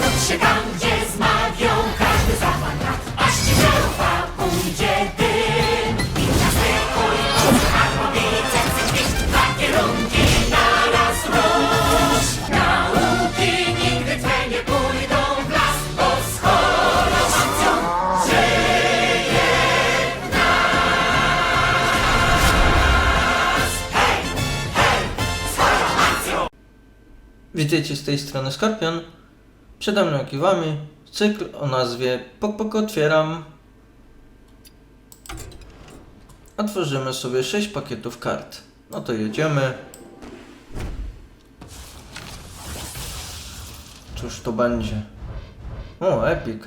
Wróć się tam, gdzie z magią każdy zapal lat. Aż ci żarówa pójdzie Witajcie z tej strony Skorpion. Przede mną Kiwami. Cykl o nazwie Pok Pok Otwieram. Otworzymy sobie 6 pakietów kart. No to jedziemy. Cóż to będzie? O, Epic.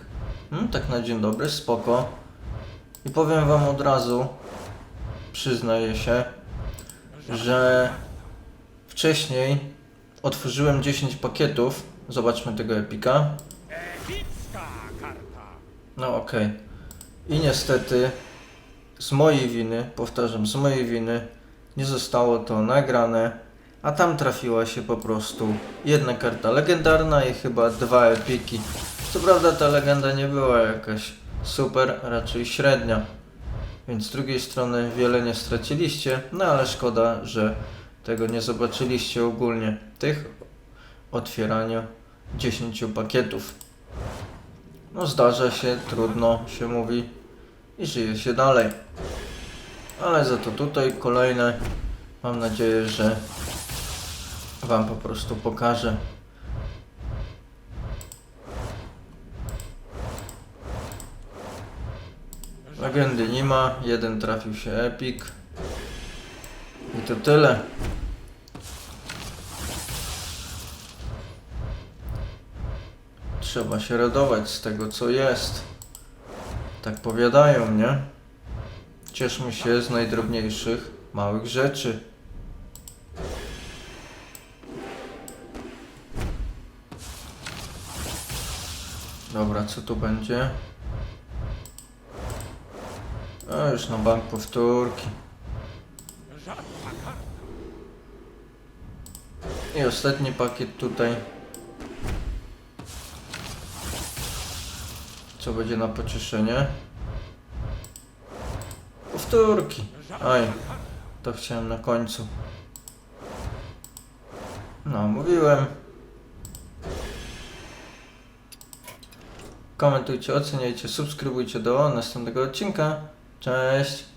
Hmm, tak na dzień dobry, spoko. I powiem wam od razu, przyznaję się, że wcześniej otworzyłem 10 pakietów. Zobaczmy tego epika. No okej. I niestety z mojej winy, powtarzam, z mojej winy nie zostało to nagrane, a tam trafiła się po prostu jedna karta legendarna i chyba dwa epiki. Co prawda ta legenda nie była jakaś super, raczej średnia. Więc z drugiej strony wiele nie straciliście, no ale szkoda, że tego nie zobaczyliście ogólnie. Tych otwierania 10 pakietów. No zdarza się, trudno się mówi i żyje się dalej. Ale za to tutaj kolejne mam nadzieję, że Wam po prostu pokażę. Legendy nie ma, jeden trafił się Epic. I to tyle. Trzeba się radować z tego, co jest. Tak powiadają, nie? Cieszmy się z najdrobniejszych, małych rzeczy. Dobra, co tu będzie? A już na bank powtórki. I ostatni pakiet tutaj. Co będzie na pocieszenie? Powtórki. Aj, to chciałem na końcu. No, mówiłem. Komentujcie, oceniajcie, subskrybujcie do następnego odcinka. Cześć!